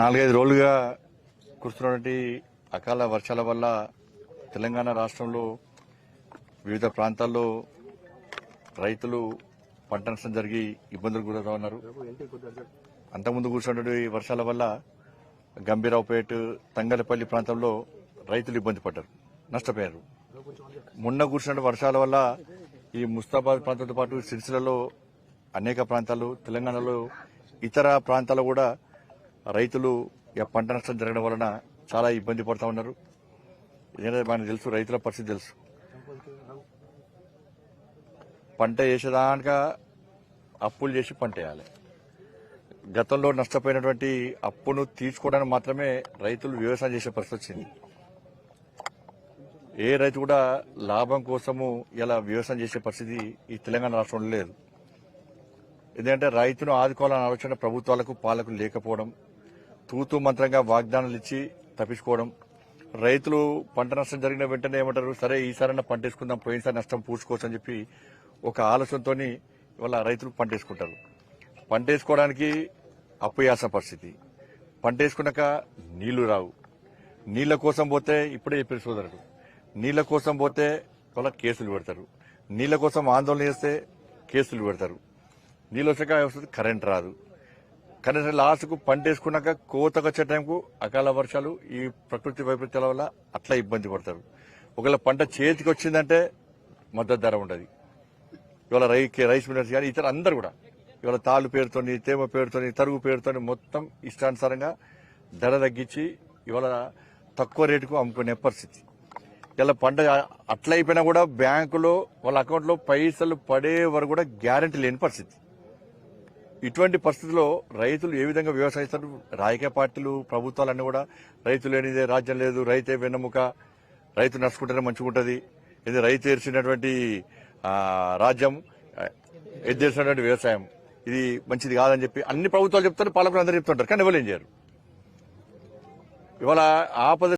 నాలుగైదు రోజులుగా కురుస్తున్నటువంటి అకాల వర్షాల వల్ల తెలంగాణ రాష్ట్రంలో వివిధ ప్రాంతాల్లో రైతులు పంట నష్టం జరిగి ఇబ్బందులు గురవుతా ఉన్నారు. అంతకుముందు కూర్చున్నటువంటి వర్షాల వల్ల గంభీరావుపేట తంగలపల్లి ప్రాంతంలో రైతులు ఇబ్బంది పడ్డారు నష్టపోయారు. మొన్న కూర్చున్న వర్షాల వల్ల ఈ ముస్తాబాద్ ప్రాంతంతో పాటు సిరిసిలలో అనేక ప్రాంతాలు తెలంగాణలో ఇతర ప్రాంతాల్లో కూడా రైతులు ఇక పంట నష్టం జరగడం వలన చాలా ఇబ్బంది పడుతూ ఉన్నారు. ఎందుకంటే మనకు తెలుసు రైతుల పరిస్థితి తెలుసు. పంట వేసేదానిక అప్పులు చేసి పంట వేయాలి. గతంలో నష్టపోయినటువంటి అప్పును తీర్చుకోవడానికి మాత్రమే రైతులు వ్యవసాయం చేసే పరిస్థితి వచ్చింది. ఏ రైతు కూడా లాభం కోసము ఇలా వ్యవసాయం చేసే పరిస్థితి ఈ తెలంగాణ రాష్ట్రంలో లేదు. ఎందుకంటే రైతును ఆదుకోవాలన్న ఆలోచన ప్రభుత్వాలకు పాలకు లేకపోవడం తూతు మంత్రంగా వాగ్దానాలు ఇచ్చి తప్పించుకోవడం. రైతులు పంట నష్టం జరిగిన వెంటనే ఏమంటారు? సరే ఈసారైనా పంట వేసుకుందాం పోయినసారి నష్టం పూడ్చుకోవచ్చు అని చెప్పి ఒక ఆలోచనతో ఇవాళ రైతులు పంట వేసుకుంటారు పంట వేసుకోవడానికి అప్పయాస పరిస్థితి. పంట వేసుకున్నాక నీళ్ళు రావు. నీళ్ళ కోసం పోతే ఇప్పుడే చెప్పారు సోదరుడు నీళ్ళ కోసం పోతే వాళ్ళ కేసులు పెడతారు. నీళ్ళ కోసం ఆందోళన చేస్తే కేసులు పెడతారు. నీళ్ళు వచ్చాక వస్తుంది కరెంట్ రాదు. కనీసం లాస్ట్కు పంట వేసుకున్నాక కోతకు వచ్చే టైంకు అకాల వర్షాలు ఈ ప్రకృతి వైపరీత్యాల వల్ల అట్లా ఇబ్బంది పడతారు. ఒకవేళ పంట చేతికి వచ్చిందంటే మద్దతు ధర ఉండదు. ఇవాళ రై రైస్ మిల్లర్స్ కానీ ఇతర అందరు కూడా ఇవాళ తాళ్ళు పేరుతోని తేమ పేరుతోని తరుగు పేరుతోని మొత్తం ఇష్టానుసారంగా ధర తగ్గించి ఇవాళ తక్కువ రేటుకు అమ్ముకునే పరిస్థితి. ఇలా పంట అట్లా అయిపోయినా కూడా బ్యాంకులో వాళ్ళ అకౌంట్లో పైసలు పడే వరకు కూడా గ్యారంటీ లేని పరిస్థితి. ఇటువంటి పరిస్థితుల్లో రైతులు ఏ విధంగా వ్యవసాయిస్తారు? రాజకీయ పార్టీలు ప్రభుత్వాలన్నీ కూడా రైతు లేనిదే రాజ్యం లేదు రైతే వెన్నెముక రైతు నడుచుకుంటేనే మంచిగుంటుంది ఇది రైతు ఏర్చినటువంటి రాజ్యం ఎద్దేసినటువంటి వ్యవసాయం. ఇది మంచిది కాదని చెప్పి అన్ని ప్రభుత్వాలు చెప్తారు పాలకులు అందరూ చెప్తుంటారు కానీ ఎవరు ఏం చేయరు. ఇవాళ ఆపద